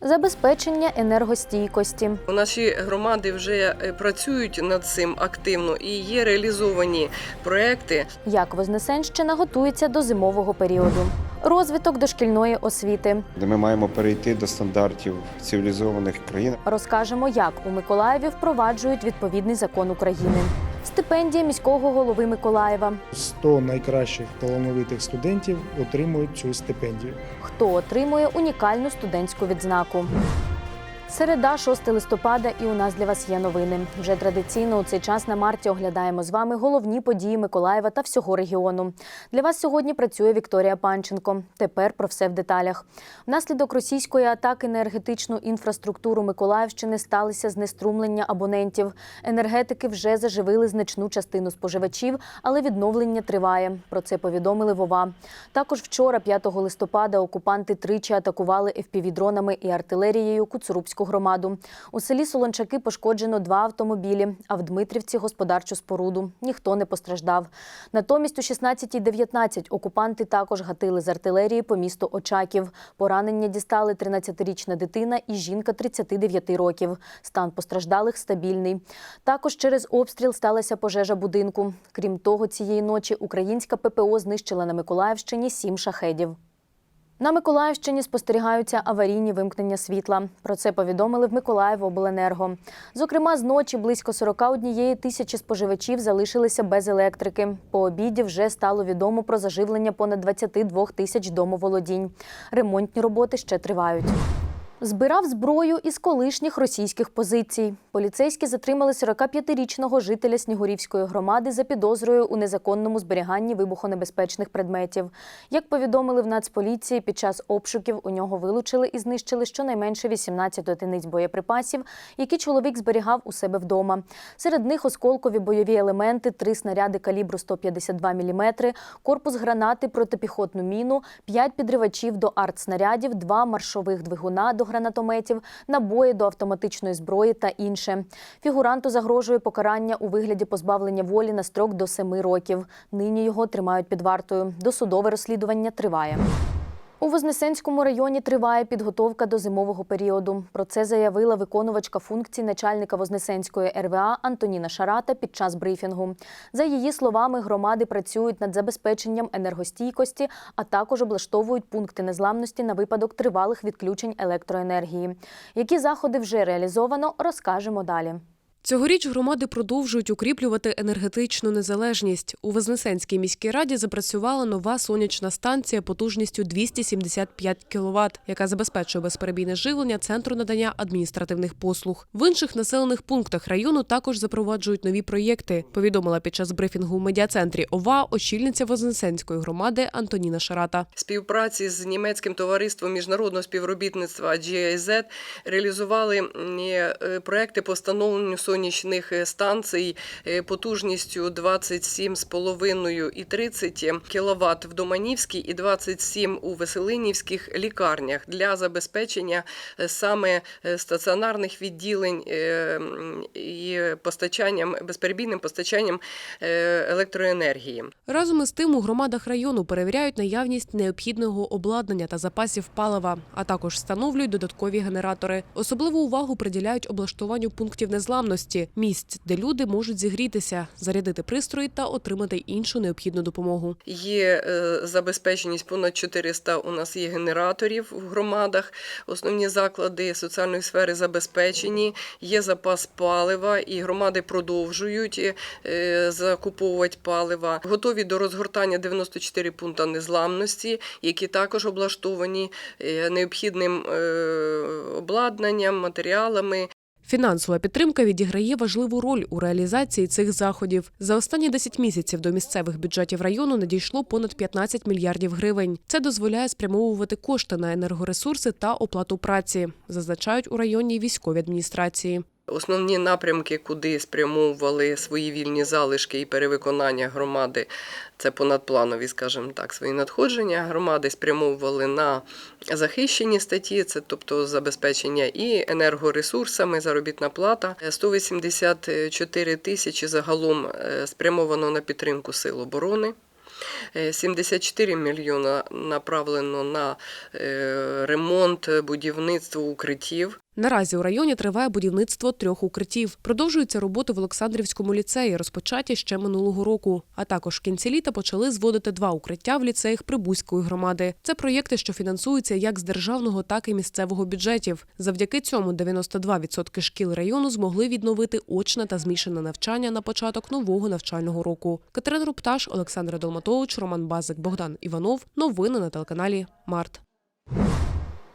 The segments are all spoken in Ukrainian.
Забезпечення енергостійкості. Наші громади вже е, працюють над цим активно і є реалізовані проекти. Як Вознесенщина готується до зимового періоду. Розвиток дошкільної освіти. де ми маємо перейти до стандартів цивілізованих країн. Розкажемо, як у Миколаєві впроваджують відповідний закон України. Стипендія міського голови Миколаєва. 100 найкращих талановитих студентів отримують цю стипендію. Хто отримує унікальну студентську відзнаку. Середа, 6 листопада, і у нас для вас є новини. Вже традиційно у цей час на марті оглядаємо з вами головні події Миколаєва та всього регіону. Для вас сьогодні працює Вікторія Панченко. Тепер про все в деталях. Внаслідок російської атаки на енергетичну інфраструктуру Миколаївщини сталися знеструмлення абонентів. Енергетики вже заживили значну частину споживачів, але відновлення триває. Про це повідомили Вова. Також вчора, 5 листопада, окупанти тричі атакували FPV-дронами і артилерією Куцурубську громаду. У селі Солончаки пошкоджено два автомобілі, а в Дмитрівці господарчу споруду. Ніхто не постраждав. Натомість у 16.19 окупанти також гатили з артилерії по місту Очаків. Поранення дістали 13-річна дитина і жінка 39 років. Стан постраждалих стабільний. Також через обстріл сталася пожежа будинку. Крім того, цієї ночі українська ППО знищила на Миколаївщині сім шахедів. На Миколаївщині спостерігаються аварійні вимкнення світла. Про це повідомили в Миколаївобленерго. Зокрема, з ночі близько 41 тисячі споживачів залишилися без електрики. По обіді вже стало відомо про заживлення понад 22 тисяч домоволодінь. Ремонтні роботи ще тривають. Збирав зброю із колишніх російських позицій. Поліцейські затримали 45-річного жителя Снігурівської громади за підозрою у незаконному зберіганні вибухонебезпечних предметів. Як повідомили в Нацполіції, під час обшуків у нього вилучили і знищили щонайменше 18 одиниць боєприпасів, які чоловік зберігав у себе вдома. Серед них осколкові бойові елементи, три снаряди калібру 152 мм, корпус гранати, протипіхотну міну, п'ять підривачів до артснарядів, два маршових двигуна до гранатометів, набої до автоматичної зброї та інше. Фігуранту загрожує покарання у вигляді позбавлення волі на строк до семи років. Нині його тримають під вартою. Досудове розслідування триває. У Вознесенському районі триває підготовка до зимового періоду. Про це заявила виконувачка функцій начальника Вознесенської РВА Антоніна Шарата під час брифінгу. За її словами, громади працюють над забезпеченням енергостійкості, а також облаштовують пункти незламності на випадок тривалих відключень електроенергії. Які заходи вже реалізовано, розкажемо далі. Цьогоріч громади продовжують укріплювати енергетичну незалежність. У Вознесенській міській раді запрацювала нова сонячна станція потужністю 275 кВт, яка забезпечує безперебійне живлення центру надання адміністративних послуг. В інших населених пунктах району також запроваджують нові проєкти. Повідомила під час брифінгу в медіа-центрі ОВА очільниця Вознесенської громади Антоніна Шарата. Співпраці з німецьким товариством міжнародного співробітництва GIZ реалізували е, проекти по встановленню е, станцій е, потужністю 27,5 і 30 кВт в Доманівській і 27 у Веселинівських лікарнях для забезпечення е, саме стаціонарних відділень і постачанням безперебійним постачанням електроенергії. Разом із тим у громадах району перевіряють наявність необхідного обладнання та запасів палива, а також встановлюють додаткові генератори. Особливу увагу приділяють облаштуванню пунктів незламності, місць, де люди можуть зігрітися, зарядити пристрої та отримати іншу необхідну допомогу. Є е, забезпеченість понад 400 у нас є генераторів в громадах. Основні заклади соціальної сфери забезпечені. Є запас палива, і громади продовжують е, закуповувати палива. Готові до розгортання 94 пункта незламності, які також облаштовані е, необхідним обладнанням, матеріалами. Фінансова підтримка відіграє важливу роль у реалізації цих заходів. За останні 10 місяців до місцевих бюджетів району надійшло понад 15 мільярдів гривень. Це дозволяє спрямовувати кошти на енергоресурси та оплату праці, зазначають у районній військовій адміністрації. Основні напрямки, куди спрямовували свої вільні залишки і перевиконання громади, це понадпланові, скажімо так, свої надходження. Громади спрямовували на захищені статті, це тобто забезпечення і енергоресурсами, заробітна плата. 184 тисячі загалом е, спрямовано на підтримку сил оборони. Е, 74 мільйона направлено на е, ремонт, будівництво укриттів. Наразі у районі триває будівництво трьох укриттів. Продовжуються роботи в Олександрівському ліцеї, розпочаті ще минулого року. А також в кінці літа почали зводити два укриття в ліцеях Прибузької громади. Це проєкти, що фінансуються як з державного, так і місцевого бюджетів. Завдяки цьому 92% шкіл району змогли відновити очне та змішане навчання на початок нового навчального року. Катерина Рупташ, Олександр Долматович, Роман Базик, Богдан Іванов. Новини на телеканалі Март.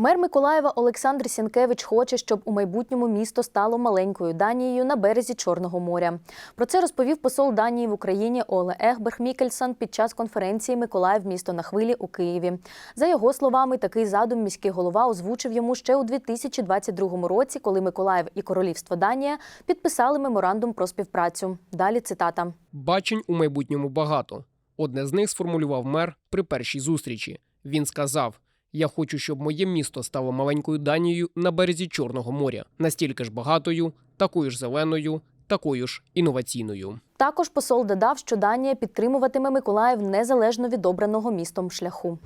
Мер Миколаєва Олександр Сінкевич хоче, щоб у майбутньому місто стало маленькою Данією на березі Чорного моря. Про це розповів посол Данії в Україні Оле Ехберг Мікельсон під час конференції Миколаїв місто на хвилі у Києві. За його словами, такий задум міський голова озвучив йому ще у 2022 році, коли Миколаїв і Королівство Данія підписали меморандум про співпрацю. Далі цитата. Бачень у майбутньому багато. Одне з них сформулював мер при першій зустрічі. Він сказав: Я хочу, щоб моє місто стало маленькою Данією на березі Чорного моря, настільки ж багатою, такою ж зеленою, такою ж інноваційною. Також посол додав, що Данія підтримуватиме Миколаїв незалежно від обраного містом шляху.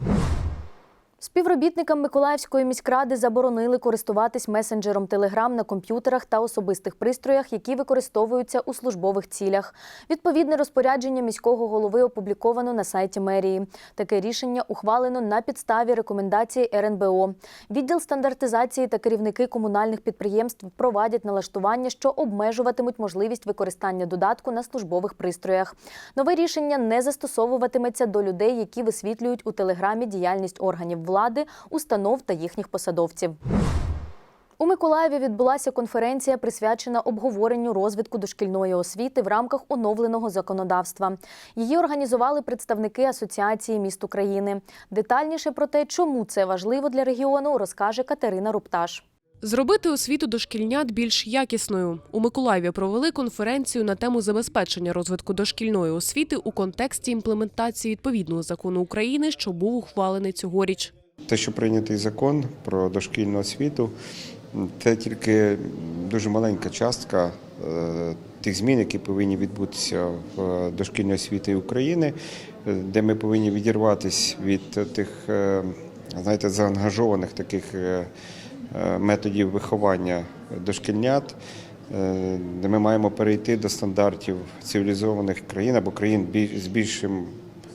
Співробітникам Миколаївської міськради заборонили користуватись месенджером Телеграм на комп'ютерах та особистих пристроях, які використовуються у службових цілях. Відповідне розпорядження міського голови опубліковано на сайті мерії. Таке рішення ухвалено на підставі рекомендації РНБО. Відділ стандартизації та керівники комунальних підприємств провадять налаштування, що обмежуватимуть можливість використання додатку на службових пристроях. Нове рішення не застосовуватиметься до людей, які висвітлюють у телеграмі діяльність органів влади, установ та їхніх посадовців. У Миколаєві відбулася конференція, присвячена обговоренню розвитку дошкільної освіти в рамках оновленого законодавства. Її організували представники Асоціації міст України. Детальніше про те, чому це важливо для регіону, розкаже Катерина Рупташ. Зробити освіту дошкільнят більш якісною. У Миколаєві провели конференцію на тему забезпечення розвитку дошкільної освіти у контексті імплементації відповідного закону України, що був ухвалений цьогоріч. Те, що прийнятий закон про дошкільну освіту, це тільки дуже маленька частка е, тих змін, які повинні відбутися в дошкільній освіті України, е, де ми повинні відірватися від тих, е, знаєте, заангажованих таких методів виховання дошкільнят. Де ми маємо перейти до стандартів цивілізованих країн або країн з більшим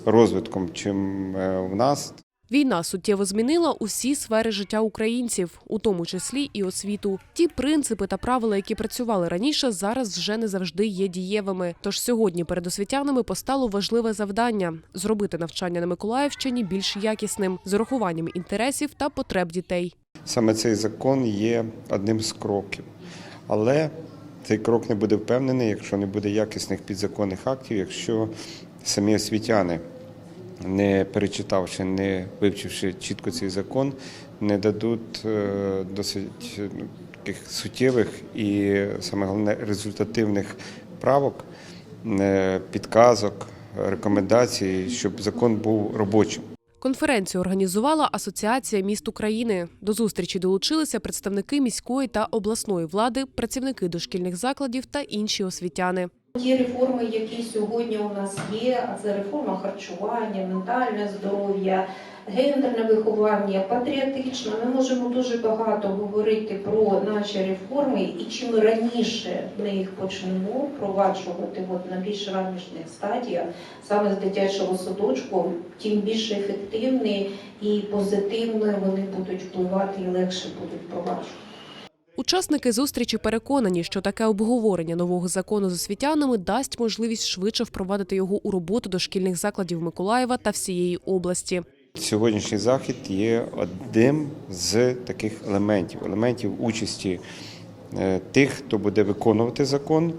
розвитком, чим в нас. Війна суттєво змінила усі сфери життя українців, у тому числі і освіту. Ті принципи та правила, які працювали раніше, зараз вже не завжди є дієвими. Тож сьогодні перед освітянами постало важливе завдання зробити навчання на Миколаївщині більш якісним з урахуванням інтересів та потреб дітей. Саме цей закон є одним з кроків. Але цей крок не буде впевнений, якщо не буде якісних підзаконних актів, якщо самі освітяни, не перечитавши, не вивчивши чітко цей закон, не дадуть е, досить ну, таких суттєвих і саме головне результативних правок, е, підказок, рекомендацій, щоб закон був робочим. Конференцію організувала Асоціація міст України. До зустрічі долучилися представники міської та обласної влади, працівники дошкільних закладів та інші освітяни. Ті реформи, які сьогодні у нас є, а це реформа харчування, ментальне здоров'я, гендерне виховання, патріотичне. Ми можемо дуже багато говорити про наші реформи, і чим раніше ми їх почнемо впроваджувати от на більш ранішніх стадіях, саме з дитячого садочку, тим більш ефективні і позитивно вони будуть впливати і легше будуть впроваджувати. Учасники зустрічі переконані, що таке обговорення нового закону з освітянами дасть можливість швидше впровадити його у роботу дошкільних закладів Миколаєва та всієї області. Сьогоднішній захід є одним з таких елементів, елементів участі е, тих, хто буде виконувати закон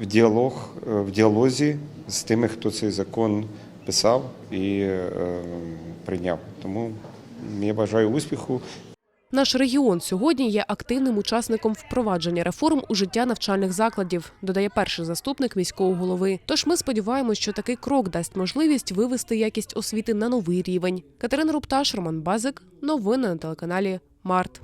в діалог е, в діалозі з тими, хто цей закон писав і е, прийняв. Тому я бажаю успіху. Наш регіон сьогодні є активним учасником впровадження реформ у життя навчальних закладів, додає перший заступник міського голови. Тож ми сподіваємось, що такий крок дасть можливість вивести якість освіти на новий рівень. Катерина Рупташ, Роман Базик. Новини на телеканалі Март.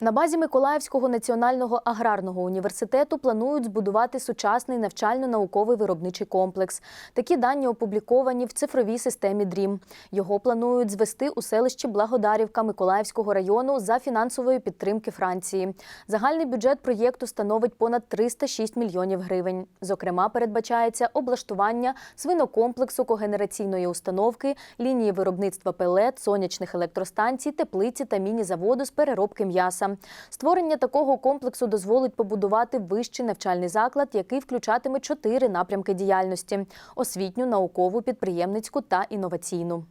На базі Миколаївського національного аграрного університету планують збудувати сучасний навчально-науковий виробничий комплекс. Такі дані опубліковані в цифровій системі ДРІМ. Його планують звести у селищі Благодарівка Миколаївського району за фінансової підтримки Франції. Загальний бюджет проєкту становить понад 306 мільйонів гривень. Зокрема, передбачається облаштування свинокомплексу когенераційної установки, лінії виробництва пелет, сонячних електростанцій, теплиці та міні-заводу з переробки м'яса. Створення такого комплексу дозволить побудувати вищий навчальний заклад, який включатиме чотири напрямки діяльності: освітню, наукову, підприємницьку та інноваційну.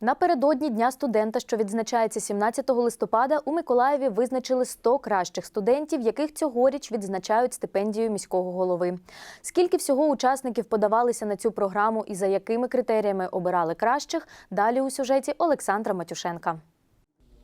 Напередодні Дня студента, що відзначається 17 листопада, у Миколаєві визначили 100 кращих студентів, яких цьогоріч відзначають стипендією міського голови. Скільки всього учасників подавалися на цю програму і за якими критеріями обирали кращих, далі у сюжеті Олександра Матюшенка.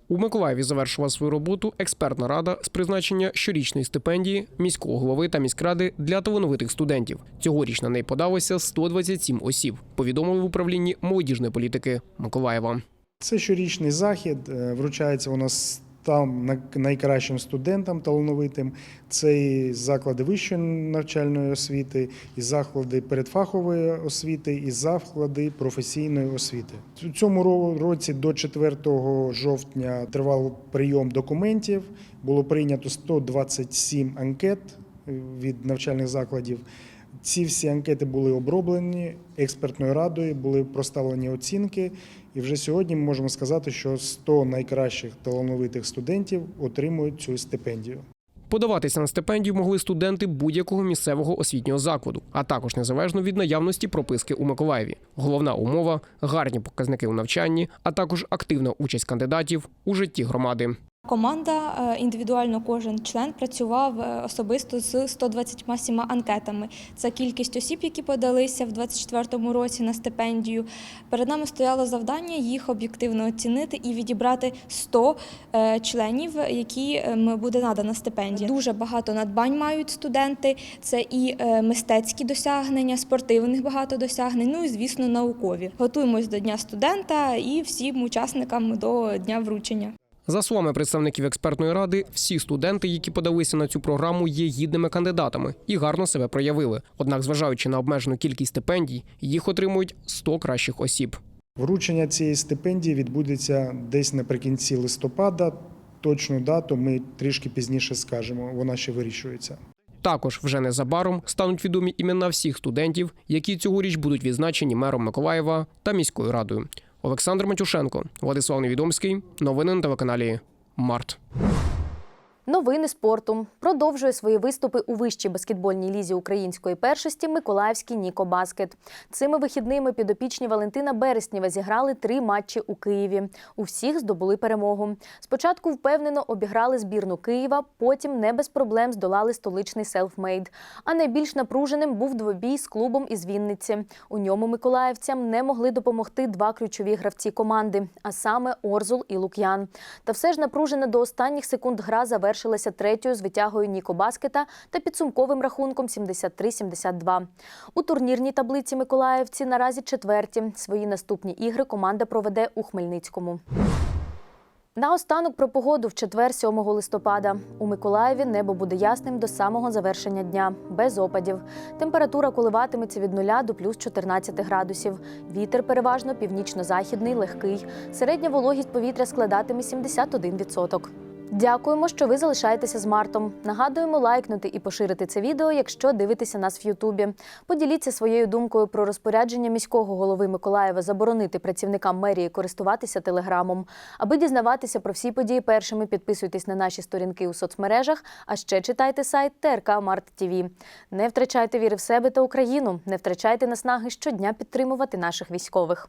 У Миколаєві завершила свою роботу експертна рада з призначення щорічної стипендії міського голови та міськради для талановитих студентів. Цьогоріч на неї подалося 127 осіб. Повідомили в управлінні молодіжної політики Миколаєва. Це щорічний захід. е, Вручається у нас там на- найкращим студентам талановитим. Це і заклади вищої навчальної освіти, і заклади передфахової освіти, і заклади професійної освіти. У цьому році до 4 жовтня тривав прийом документів. Було прийнято 127 анкет е, від навчальних закладів. Ці всі анкети були оброблені експертною радою, були проставлені оцінки. І вже сьогодні ми можемо сказати, що 100 найкращих талановитих студентів отримують цю стипендію. Подаватися на стипендію могли студенти будь-якого місцевого освітнього закладу, а також незалежно від наявності прописки у Миколаєві. Головна умова гарні показники у навчанні, а також активна участь кандидатів у житті громади. Команда е, індивідуально кожен член працював е, особисто з 127 анкетами. Це кількість осіб, які подалися в 2024 році на стипендію. Перед нами стояло завдання їх об'єктивно оцінити і відібрати 100 е, членів, яким буде надана стипендія. Дуже багато надбань мають студенти. Це і мистецькі досягнення, спортивних багато досягнень. Ну і звісно, наукові. Готуємось до дня студента і всім учасникам до дня вручення. За словами представників експертної ради, всі студенти, які подалися на цю програму, є гідними кандидатами і гарно себе проявили. Однак, зважаючи на обмежену кількість стипендій, їх отримують 100 кращих осіб. Вручення цієї стипендії відбудеться десь наприкінці листопада. Точну дату ми трішки пізніше скажемо. Вона ще вирішується. Також вже незабаром стануть відомі імена всіх студентів, які цьогоріч будуть відзначені мером Миколаєва та міською радою. Олександр Матюшенко, Владислав Невідомський. Новини на телеканалі Март. Новини спорту продовжує свої виступи у вищій баскетбольній лізі української першості Миколаївський Ніко Баскет. Цими вихідними підопічні Валентина Береснєва зіграли три матчі у Києві. У всіх здобули перемогу. Спочатку впевнено обіграли збірну Києва, потім не без проблем здолали столичний селфмейд. А найбільш напруженим був двобій з клубом із Вінниці. У ньому миколаївцям не могли допомогти два ключові гравці команди, а саме Орзул і Лук'ян. Та все ж напружена до останніх секунд гра завершилася третьою з витягою Ніко Баскета та підсумковим рахунком 73-72. У турнірній таблиці миколаївці наразі четверті. Свої наступні ігри команда проведе у Хмельницькому. Наостанок про погоду в четвер 7 листопада. У Миколаєві небо буде ясним до самого завершення дня, без опадів. Температура коливатиметься від 0 до плюс 14 градусів. Вітер переважно північно-західний, легкий. Середня вологість повітря складатиме 71%. Дякуємо, що ви залишаєтеся з Мартом. Нагадуємо лайкнути і поширити це відео, якщо дивитеся нас в Ютубі. Поділіться своєю думкою про розпорядження міського голови Миколаєва заборонити працівникам мерії користуватися телеграмом. Аби дізнаватися про всі події першими, підписуйтесь на наші сторінки у соцмережах, а ще читайте сайт ТРК Март ТВ. Не втрачайте віри в себе та Україну, не втрачайте наснаги щодня підтримувати наших військових.